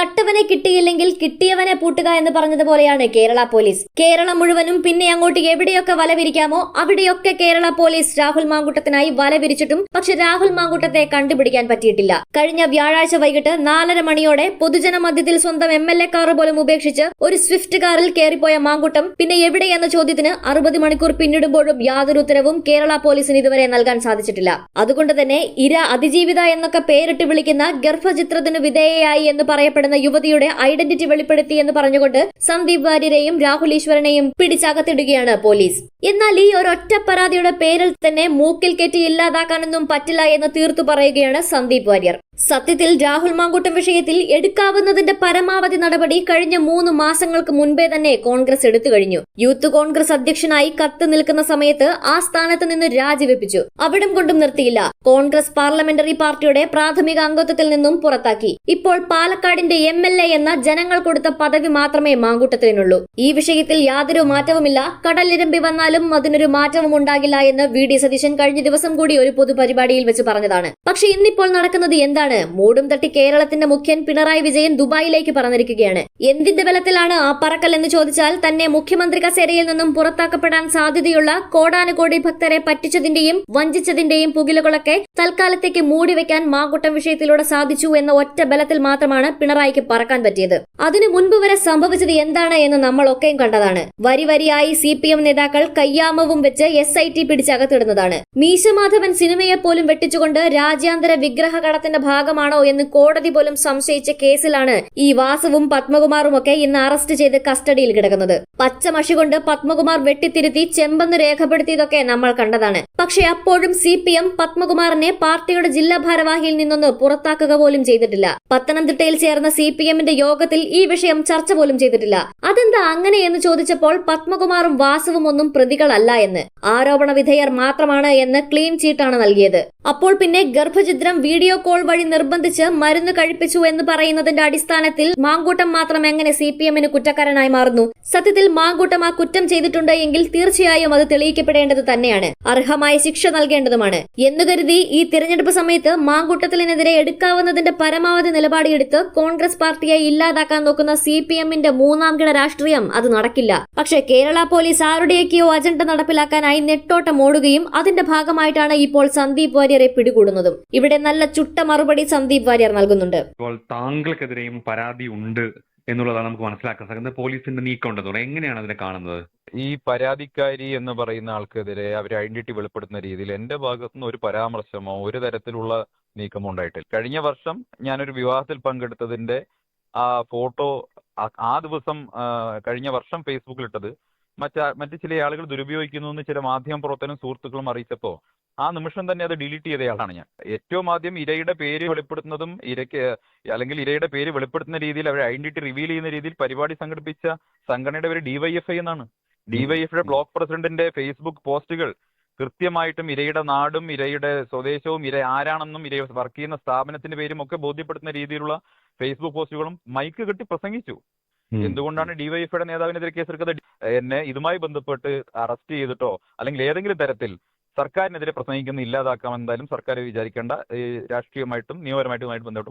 കട്ടവനെ കിട്ടിയില്ലെങ്കിൽ കിട്ടിയവനെ പൂട്ടുക എന്ന് പറഞ്ഞതുപോലെയാണ് കേരള പോലീസ്. കേരളം മുഴുവനും പിന്നെ അങ്ങോട്ട് എവിടെയൊക്കെ വലവിരിക്കാമോ അവിടെയൊക്കെ കേരള പോലീസ് രാഹുൽ മാങ്കുട്ടത്തിനായി വലവിരിച്ചിട്ടും പക്ഷെ രാഹുൽ മാങ്കുട്ടത്തെ കണ്ടുപിടിക്കാൻ പറ്റിയിട്ടില്ല. കഴിഞ്ഞ വ്യാഴാഴ്ച വൈകിട്ട് നാലര മണിയോടെ പൊതുജന മധ്യത്തിൽ സ്വന്തം എം എൽ എ കാർ പോലും ഉപേക്ഷിച്ച് ഒരു സ്വിഫ്റ്റ് കാറിൽ കയറിപ്പോയ മാങ്കുട്ടം പിന്നെ എവിടെയെന്ന ചോദ്യത്തിന് അറുപത് മണിക്കൂർ പിന്നിടുമ്പോഴും യാതൊരു ഉത്തരവും കേരള പോലീസിന് ഇതുവരെ നൽകാൻ സാധിച്ചിട്ടില്ല. അതുകൊണ്ട് തന്നെ ഇര അതിജീവിത എന്നൊക്കെ പേരിട്ട് വിളിക്കുന്ന ഗർഭചിത്രത്തിന് വിധേയയായി എന്ന് പറയപ്പെടുന്ന യുവതിയുടെ ഐഡന്റിറ്റി വെളിപ്പെടുത്തി എന്ന് പറഞ്ഞുകൊണ്ട് സന്ദീപ് വാര്യരെയും രാഹുൽ ഈശ്വരനെയും പിടിച്ചകത്തിടുകയാണ് പോലീസ്. എന്നാൽ ഈ ഒരൊറ്റ പരാതിയുടെ പേരിൽ തന്നെ മൂക്കിൽ കെട്ടി ഇല്ലാതാക്കാനൊന്നും പറ്റില്ല എന്ന് തീർത്തു പറയുകയാണ് സന്ദീപ് വാര്യർ. സത്യത്തിൽ രാഹുൽ മാങ്കൂട്ടം വിഷയത്തിൽ എടുക്കാവുന്നതിന്റെ പരമാവധി നടപടി കഴിഞ്ഞ മൂന്ന് മാസങ്ങൾക്ക് മുൻപേ തന്നെ കോൺഗ്രസ് എടുത്തു കഴിഞ്ഞു. യൂത്ത് കോൺഗ്രസ് അധ്യക്ഷനായി കത്ത് നിൽക്കുന്ന സമയത്ത് ആ സ്ഥാനത്ത് നിന്ന് രാജിവെപ്പിച്ചു. അവിടം കൊണ്ടും നിർത്തിയില്ല. കോൺഗ്രസ് പാർലമെന്ററി പാർട്ടിയുടെ പ്രാഥമിക അംഗത്വത്തിൽ നിന്നും പുറത്താക്കി. ഇപ്പോൾ പാലക്കാടിന്റെ എം എന്ന ജനങ്ങൾ കൊടുത്ത പദവി മാത്രമേ മാങ്കൂട്ടത്തിനുള്ളൂ. ഈ വിഷയത്തിൽ യാതൊരു മാറ്റവുമില്ല. കടലിരമ്പി വന്നാലും അതിനൊരു മാറ്റവും ഉണ്ടാകില്ല എന്ന് വി ഡി സതീശൻ കഴിഞ്ഞ ദിവസം കൂടി ഒരു പൊതുപരിപാടിയിൽ വെച്ച് പറഞ്ഞതാണ്. പക്ഷേ ഇന്നിപ്പോൾ നടക്കുന്നത് എന്താണ്? മൂടും തട്ടി കേരളത്തിന്റെ മുഖ്യൻ പിണറായി വിജയൻ ദുബായിലേക്ക് പറഞ്ഞിരിക്കുകയാണ് എന്തിന്റെ ബലത്തിലാണ് ആ പറക്കൽ എന്ന് ചോദിച്ചാൽ തന്നെ മുഖ്യമന്ത്രി കസേരയിൽ നിന്നും പുറത്താക്കപ്പെടാൻ സാധ്യതയുള്ള കോടാനുകോടി ഭക്തരെ പറ്റിച്ചതിന്റെയും വഞ്ചിച്ചതിന്റെയും പുകിലുകളൊക്കെ തൽക്കാലത്തേക്ക് മൂടിവെക്കാൻ മാങ്കുട്ടം വിഷയത്തിലൂടെ സാധിച്ചു എന്ന ഒറ്റ ബലത്തിൽ മാത്രമാണ് പിണറായിക്ക് പറക്കാൻ പറ്റിയത്. അതിനു മുൻപ് വരെ സംഭവിച്ചത് എന്താണ് എന്ന് നമ്മളൊക്കെയും കണ്ടതാണ്. വരി വരിയായി സി പി എം നേതാക്കൾ കയ്യാമവും വെച്ച് എസ് ഐ ടി പിടിച്ചകത്തിടുന്നതാണ്. മീശമാധവൻ സിനിമയെ പോലും വെട്ടിച്ചുകൊണ്ട് രാജ്യാന്തര വിഗ്രഹ കടത്തിന്റെ ഭാഗമാണോ എന്ന് കോടതി പോലും സംശയിച്ച കേസിലാണ് ഈ വാസുവും പത്മകുമാറും ഒക്കെ ഇന്ന് അറസ്റ്റ് ചെയ്ത് കസ്റ്റഡിയിൽ കിടക്കുന്നത്. പച്ചമഷി കൊണ്ട് പത്മകുമാർ വെട്ടിത്തിരുത്തി ചെമ്പെന്ന് രേഖപ്പെടുത്തിയതൊക്കെ നമ്മൾ കണ്ടതാണ്. പക്ഷേ അപ്പോഴും സി പി എം പത്മകുമാറിനെ പാർട്ടിയുടെ ജില്ലാ ഭാരവാഹിയിൽ നിന്നൊന്ന് പുറത്താക്കുക പോലും ചെയ്തിട്ടില്ല. പത്തനംതിട്ടയിൽ ചേർന്ന സി പി എമ്മിന്റെ യോഗത്തിൽ ഈ വിഷയം ചർച്ച പോലും ചെയ്തിട്ടില്ല. അതെന്താ അങ്ങനെ എന്ന് ചോദിച്ചപ്പോൾ പത്മകുമാറും വാസുവും ഒന്നും പ്രതികളല്ല എന്ന്. ആരോപണ വിധേയർ മാത്രമാണ് എന്ന് ക്ലീൻ ചീട്ടാണ് നൽകിയത്. അപ്പോൾ പിന്നെ ഗർഭചിത്രം വീഡിയോ കോൾ വഴി നിർബന്ധിച്ച് മരുന്ന് കഴിപ്പിച്ചു എന്ന് പറയുന്നതിന്റെ അടിസ്ഥാനത്തിൽ മാങ്കൂട്ടം മാത്രം എങ്ങനെ സി പി എമ്മിന് കുറ്റക്കാരനായി മാറുന്നു? സത്യത്തിൽ മാങ്കൂട്ടം ആ കുറ്റം ചെയ്തിട്ടുണ്ട് എങ്കിൽ തീർച്ചയായും അത് തെളിയിക്കപ്പെടേണ്ടത് തന്നെയാണ്. അർഹമായ ശിക്ഷ നൽകേണ്ടതുമാണ്. എന്ന് കരുതി ഈ തിരഞ്ഞെടുപ്പ് സമയത്ത് മാങ്കൂട്ടത്തിനെതിരെ എടുക്കാവുന്നതിന്റെ പരമാവധി നിലപാടിയെടുത്ത് കോൺഗ്രസ് പാർട്ടിയെ ഇല്ലാതാക്കാൻ നോക്കുന്ന സി പി എമ്മിന്റെ മൂന്നാം കിട രാഷ്ട്രീയം അത് നടക്കില്ല. പക്ഷേ കേരള പോലീസ് ആരുടെയൊക്കെയോ അജണ്ട നടപ്പിലാക്കാനായി നെട്ടോട്ടം ഓടുകയും അതിന്റെ ഭാഗമായിട്ടാണ് ഇപ്പോൾ സന്ദീപ് വാര്യരെ പിടികൂടുന്നതും. ഇവിടെ നല്ല ചുട്ട മറുപടി സന്ദീപ് വാര്യർ നൽകുന്നുണ്ട്. ഇപ്പോൾ താങ്കൾക്കെതിരെയും പരാതി ഉണ്ട് എന്നുള്ളതാണ് നമുക്ക് മനസ്സിലാക്കാൻ സാധിക്കുന്നത്. പോലീസിന്റെ നീക്കം ഉണ്ടെന്ന് എങ്ങനെയാണ് അതിനെ കാണുന്നത്? ഈ പരാതിക്കാരി എന്ന് പറയുന്ന ആൾക്കെതിരെ അവർ ഐഡന്റിറ്റി വെളിപ്പെടുത്തുന്ന രീതിയിൽ എന്റെ ഭാഗത്തു നിന്ന് ഒരു പരാമർശമോ ഒരു തരത്തിലുള്ള നീക്കമോ ഉണ്ടായിട്ടില്ല. കഴിഞ്ഞ വർഷം ഞാനൊരു വിവാഹത്തിൽ പങ്കെടുത്തതിന്റെ ആ ഫോട്ടോ ആ ദിവസം കഴിഞ്ഞ വർഷം ഫേസ്ബുക്കിൽ ഇട്ടത് മറ്റ മറ്റ് ചില ആളുകൾ ദുരുപയോഗിക്കുന്നു എന്ന് ചില മാധ്യമ പ്രവർത്തനം സുഹൃത്തുക്കളും അറിയിച്ചപ്പോൾ ആ നിമിഷം തന്നെ അത് ഡിലീറ്റ് ചെയ്തയാളാണ് ഞാൻ. ഏറ്റവും ആദ്യം ഇരയുടെ പേര് വെളിപ്പെടുത്തുന്നതും ഇരയ്ക്ക് അല്ലെങ്കിൽ ഇരയുടെ പേര് വെളിപ്പെടുത്തുന്ന രീതിയിൽ അവരെ ഐഡന്റിറ്റി റിവീൽ ചെയ്യുന്ന രീതിയിൽ പരിപാടി സംഘടിപ്പിച്ച സംഘടനയുടെ പേര് ഡിവൈഎഫ്ഐ എന്നാണ്. ഡിവൈഎഫ്ഐയുടെ ബ്ലോക്ക് പ്രസിഡന്റിന്റെ ഫേസ്ബുക്ക് പോസ്റ്റുകൾ കൃത്യമായിട്ടും ഇരയുടെ നാടും ഇരയുടെ സ്വദേശവും ഇര ആരാണെന്നും ഇര വർക്ക് ചെയ്യുന്ന സ്ഥാപനത്തിന്റെ പേരും ഒക്കെ ബോധ്യപ്പെടുത്തുന്ന രീതിയിലുള്ള ഫേസ്ബുക്ക് പോസ്റ്റുകളും മൈക്ക് കെട്ടി പ്രസംഗിച്ചു. എന്തുകൊണ്ടാണ് ഡിവൈഎഫ്ഐയുടെ നേതാവിനെതിരെ കേസെടുക്കുന്നത്? എന്നെ ഇതുമായി ബന്ധപ്പെട്ട് അറസ്റ്റ് ചെയ്തിട്ടോ അല്ലെങ്കിൽ ഏതെങ്കിലും തരത്തിൽ സർക്കാരിനെതിരെ പ്രസംഗിക്കുന്ന ഇല്ലാതാക്കാം എന്തായാലും സർക്കാർ വിചാരിക്കേണ്ട രാഷ്ട്രീയമായിട്ടും നിയമപരമായിട്ടുമായിട്ട് ബന്ധപ്പെട്ട് മുന്നോട്ട്